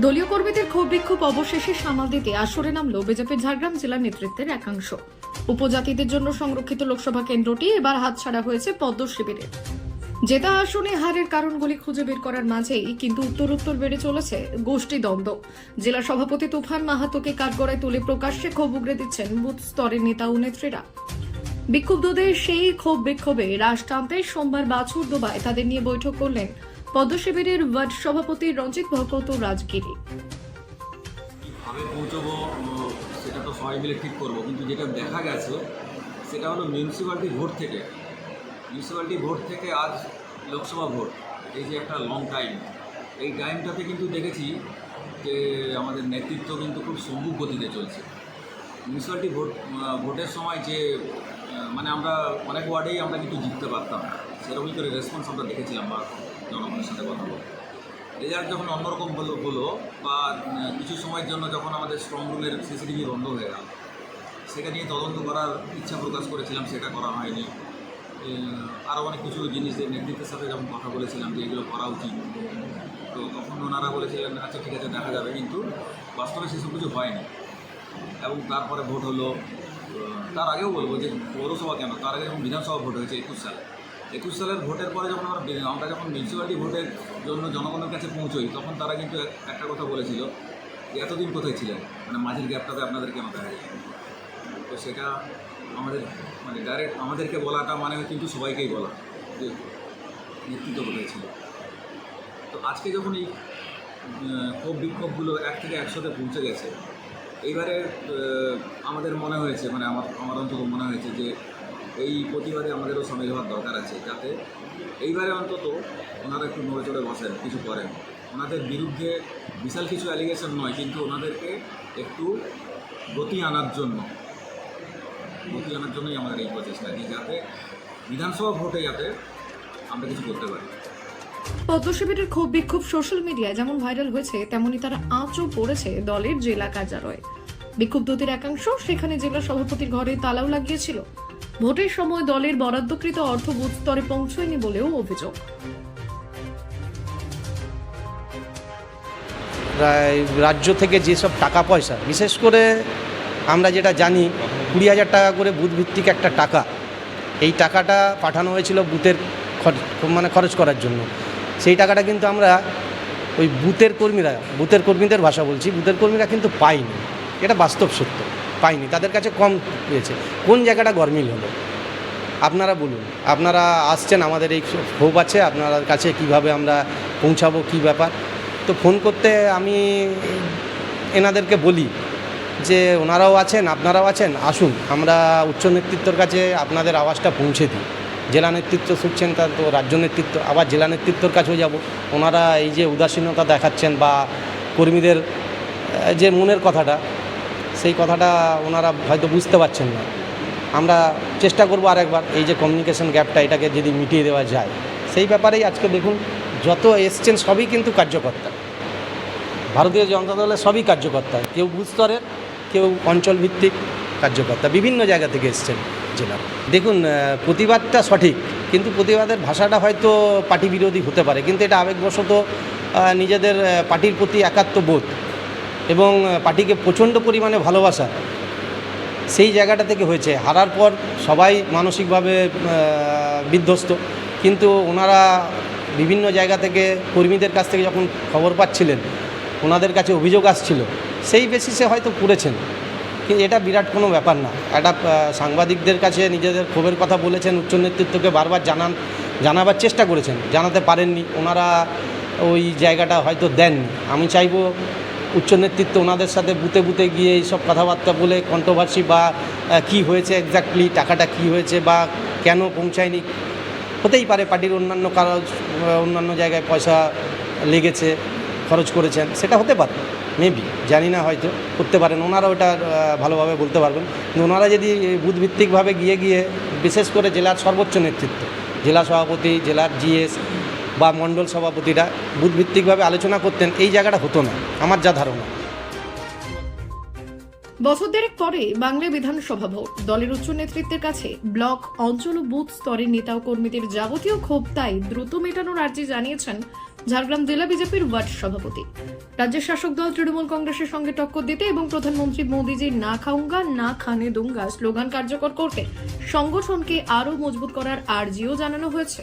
দলীয় কর্মীদের ক্ষোভ বিক্ষোভ অবশেষে সামাল দিতে আসরে নামল বিজেপির ঝাড়গ্রাম জেলা নেতৃত্বের একাংশ। উপজাতিদের জন্য সংরক্ষিত লোকসভা কেন্দ্রটি এবার হাতছাড়া হয়েছে পদ্ম শিবিরের। জেতা আসনে হারের কারণগুলি খুঁজে বের করার মাঝেই কিন্তু উত্তর উত্তর বেড়ে চলেছে গোষ্ঠী দ্বন্দ্ব। জেলা সভাপতি তুফান মাহাতোকে কাঠগড়ায় তুলে প্রকাশ্যে ক্ষোভ উগড়ে দিচ্ছেন বুথ স্তরের নেতা ও নেত্রীরা। বিক্ষুব্ধদের সেই ক্ষোভ বিক্ষোভে রাশ টানতে সোমবার বাছুর দোবায় তাদের নিয়ে বৈঠক করলেন পদ্ম শিবিরের ওয়ার্ড সভাপতি রঞ্জিত ভকত রাজগিরি। কবে পৌঁছবো সেটা তো সবাই মিলে ঠিক করব, কিন্তু যেটা দেখা গেছে, সেটা হলো মিউনিসিপ্যালিটি ভোট থেকে। মিউনিসিপ্যালিটি ভোট থেকে আজ লোকসভা ভোট, এই যে একটা লং টাইম এই টাইমটাতে কিন্তু দেখেছি যে আমাদের নেতৃত্ব কিন্তু খুব সম্মুখ গতিতে চলছে। মিউনিসিপ্যালিটি ভোট ভোটের সময় যে মানে আমরা অনেক ওয়ার্ডেই আমরা কিন্তু জিততে পারতাম সেরকমই করে রেসপন্স আমরা দেখেছিলাম বা জনগণের সাথে কথা বলতে রেজাল্ট যখন অন্যরকম হলো হলো বা কিছু সময়ের জন্য যখন আমাদের স্ট্রং রুমের সিসিটিভি বন্ধ হয়ে গেল, সেটা নিয়ে তদন্ত করার ইচ্ছা প্রকাশ করেছিলাম, সেটা করা হয়নি। আরও অনেক কিছু জিনিসের নেতৃত্বের সাথে যখন কথা বলেছিলাম যে এগুলো করা উচিত। তো তখন ওনারা বলেছিলেন আচ্ছা ঠিক আছে, দেখা যাবে। কিন্তু বাস্তবে সেসব কিছু হয়নি। এবং তারপরে ভোট হলো। তার আগেও বলব যে পৌরসভা কেন? তার আগে যখন বিধানসভা ভোট হয়েছে একুশ সালে। একুশ সালের ভোটের পরে যখন আমরা আমরা যখন মিউনিসিপ্যালিটি ভোটের জন্য জনগণের কাছে পৌঁছই, তখন তারা কিন্তু এক- একটা কথা বলেছিল যে এতদিন কোথায় ছিলেন? মানে মাঝের গ্যাপটাতে আপনাদের কেন দেখা যায় তো সেটা আমাদের মানে ডাইরেক্ট আমাদেরকে বলাটা মানে কিন্তু সবাইকেই বলা যে নেতৃত্ব কোথায় ছিল। তো আজকে যখন এই ক্ষোভ বিক্ষোভগুলো এক থেকে একসাথে পৌঁছে গেছে, এইবারে আমাদের মনে হয়েছে মানে আমার আমার অন্তত মনে হয়েছে যে এই প্রতিবাদে আমাদেরও সামিল হওয়ার দরকার আছে যাতে এইবারে অন্তত ওনারা একটু নড়ে চড়ে বসেন, কিছু করেন। ওনাদের বিরুদ্ধে বিশাল কিছু অ্যালিগেশন নয়, কিন্তু ওনাদেরকে একটু গতি আনার জন্য, গতি আনার জন্যই আমাদের এই প্রচেষ্টা যে যাতে বিধানসভা ভোটে যাতে আমরা কিছু করতে পারি। পদ্ম শিবিরের ক্ষোভ বিক্ষোভ সোশ্যাল মিডিয়ায় যেমন ভাইরাল হয়েছে তেমনি তারা আঁচও পড়েছে দলের জেলা কার্যালয়ে। বিক্ষুব্ধদের একাংশ সেখানে জেলা সভাপতির ঘরে তালাও লাগিয়েছিল। ভোটের সময় দলের বরাদ্দকৃত অর্থ বুথ স্তরে পৌঁছয়নি বলেও অভিযোগ। রাজ্য থেকে যেসব টাকা পয়সা, বিশেষ করে আমরা যেটা জানি, কুড়ি হাজার টাকা করে বুথ ভিত্তিক একটা টাকা, এই টাকাটা পাঠানো হয়েছিল বুথের মানে খরচ করার জন্য। সেই টাকাটা কিন্তু আমরা ওই বুথের কর্মীরা, বুথের কর্মীদের ভাষা বলছি, বুথের কর্মীরা কিন্তু পাইনি এটা বাস্তব সত্য। পাইনি, তাদের কাছে কম পেয়েছে। কোন জায়গাটা গরমিল হলো? আপনারা বলুন, আপনারা আসছেন, আমাদের এই ক্ষোভ আছে, আপনার কাছে কীভাবে আমরা পৌঁছাবো, কি ব্যাপার? তো ফোন করতে আমি এনাদেরকে বলি যে, ওনারাও আছেন, আপনারাও আছেন, আসুন, আমরা উচ্চ নেতৃত্বর কাছে আপনাদের আওয়াজটা পৌঁছে দিই। জেলা নেতৃত্ব শুনছেন তার তো রাজ্য নেতৃত্ব, আবার জেলা নেতৃত্বর কাছেও যাব। ওনারা এই যে উদাসীনতা দেখাচ্ছেন বা কর্মীদের যে মনের কথাটা সেই কথাটা ওনারা হয়তো বুঝতে পারছেন না। আমরা চেষ্টা করব আরেকবার এই যে কমিউনিকেশন গ্যাপটা এটাকে যদি মিটিয়ে দেওয়া যায়। সেই ব্যাপারেই আজকে দেখুন যত এসছেন সবই কিন্তু কার্যকর্তা। ভারতীয় জনতা দলের সবই কার্যকর্তা। কেউ বুথ স্তরের, কেউ অঞ্চল ভিত্তিক কার্যকর্তা। বিভিন্ন জায়গা থেকে এসছেন জেলার। দেখুন প্রতিবাদটা সঠিক, কিন্তু প্রতিবাদের ভাষাটা হয়তো পার্টি বিরোধী হতে পারে। কিন্তু এটা আবেগবশত নিজেদের পার্টির প্রতি একাত্মবোধ এবং পার্টিকে প্রচণ্ড পরিমাণে ভালোবাসা, সেই জায়গাটা থেকে হয়েছে। হারার পর সবাই মানসিকভাবে বিধ্বস্ত। কিন্তু ওনারা বিভিন্ন জায়গা থেকে কর্মীদের কাছ থেকে যখন খবর পাচ্ছিলেন, ওনাদের কাছে অভিযোগ আসছিল, সেই বেসিসে হয়তো করেছেন কিন্তু এটা বিরাট কোনো ব্যাপার না। একটা সাংবাদিকদের কাছে নিজেদের ক্ষোভের কথা বলেছেন, উচ্চ নেতৃত্বকে বারবার জানান, জানাবার চেষ্টা করেছেন, জানাতে পারেননি। ওনারা ওই জায়গাটা হয়তো দেননি। আমি চাইব উচ্চ নেতৃত্ব ওনাদের সাথে বুতে বুতে গিয়ে এইসব কথাবার্তা বলে কন্ট্রোভার্সি বা কি হয়েছে এক্স্যাক্টলি টাকাটা কি হয়েছে বা কেন পৌঁছায়নি, হতেই পারে পার্টির অন্যান্য কারণ অন্যান্য জায়গায় পয়সা লেগেছে, খরচ করেছেন, সেটা হতে পারে মেবি জানি না হয়তো, করতে পারেন ওনারা ওটা ভালোভাবে বলতে পারবেন, কিন্তু ওনারা যদি বুথভিত্তিকভাবে গিয়ে গিয়ে, বিশেষ করে জেলার সর্বোচ্চ নেতৃত্ব, জেলা সভাপতি, জেলার জিএস বা মণ্ডল সভাপতিরা বুধভিত্তিকভাবে আলোচনা করতেন, এই জায়গাটা হতো না। আমার যা ধারণা। বছর দেড়েক পরে বাংলা বিধানসভা ভোট। দলের উচ্চ নেতৃত্বের কাছে ব্লক, অঞ্চল ও বুথ স্তরের নেতা ও কর্মীদের যাবতীয় ক্ষোভ তাই দ্রুত মেটানোর আর্জি জানিয়েছেন ঝাড়গ্রাম জেলা বিজেপির ওয়ার্ড সভাপতি। রাজ্যের শাসক দল তৃণমূল কংগ্রেসের সঙ্গে টক্কর দিতে এবং প্রধানমন্ত্রী মোদীজির না খাউঙ্গা না খানে দুঙ্গা স্লোগান কার্যকর করতে সংগঠনকে আরও মজবুত করার আর্জিও জানানো হয়েছে।